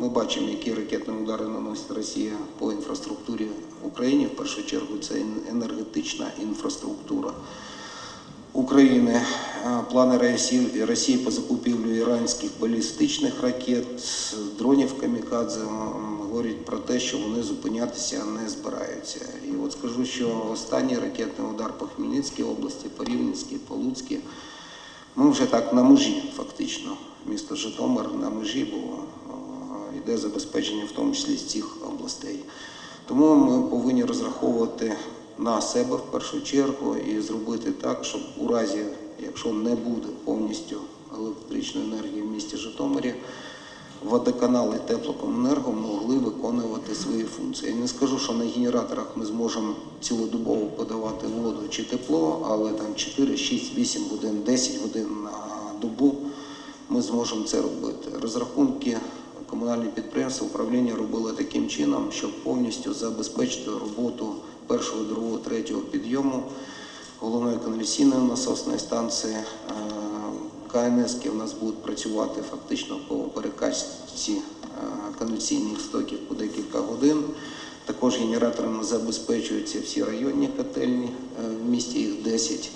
Ми бачимо, які ракетні удари наносить Росія по інфраструктурі в Україні. В першу чергу це енергетична інфраструктура України. Е, Плани Росії, Росії по закупівлю іранських балістичних ракет, дронів камікадзе говорять про те, що вони зупинятися не збираються. І от скажу, що останній ракетний удар по Хмельницькій області, по Рівненській, по Луцькій, ми вже так на межі, фактично. Місто Житомир на межі, е, йде забезпечення, в тому числі з цих областей. Тому ми повинні розраховувати на себе в першу чергу і зробити так, щоб у разі, якщо не буде повністю електричної енергії в місті Житомирі, водоканали теплокомунерго могли виконувати свої функції. Я не скажу, що на генераторах ми зможемо цілодобово подавати воду чи тепло, але там 4, 6, 8 годин, 10 годин на добу ми зможемо це робити. Розрахунки комунальні підприємства управління робили таким чином, щоб повністю забезпечити роботу першого, другого, третього підйому головної каналізаційної насосної станції. Е, КНСки у нас будуть працювати фактично по перекачці е, каналізаційних стоків по декілька годин. Також генераторами забезпечуються всі районні котельні, е, в місті їх 10.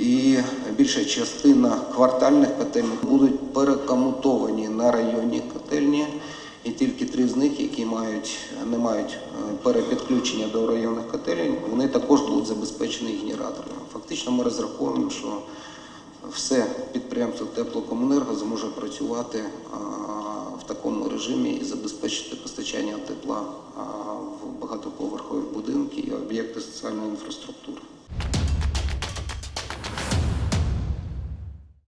І більша частина квартальних котельень будуть перекомутовані на районні котельні, і тільки три з них, які мають, не мають е, перепідключення до районних котелень, вони також будуть забезпечені генераторами. Фактично ми розраховуємо, що все підприємство теплокомунерго зможе працювати в такому режимі і забезпечити постачання тепла в багатоповерхові будинки і об'єкти соціальної інфраструктури.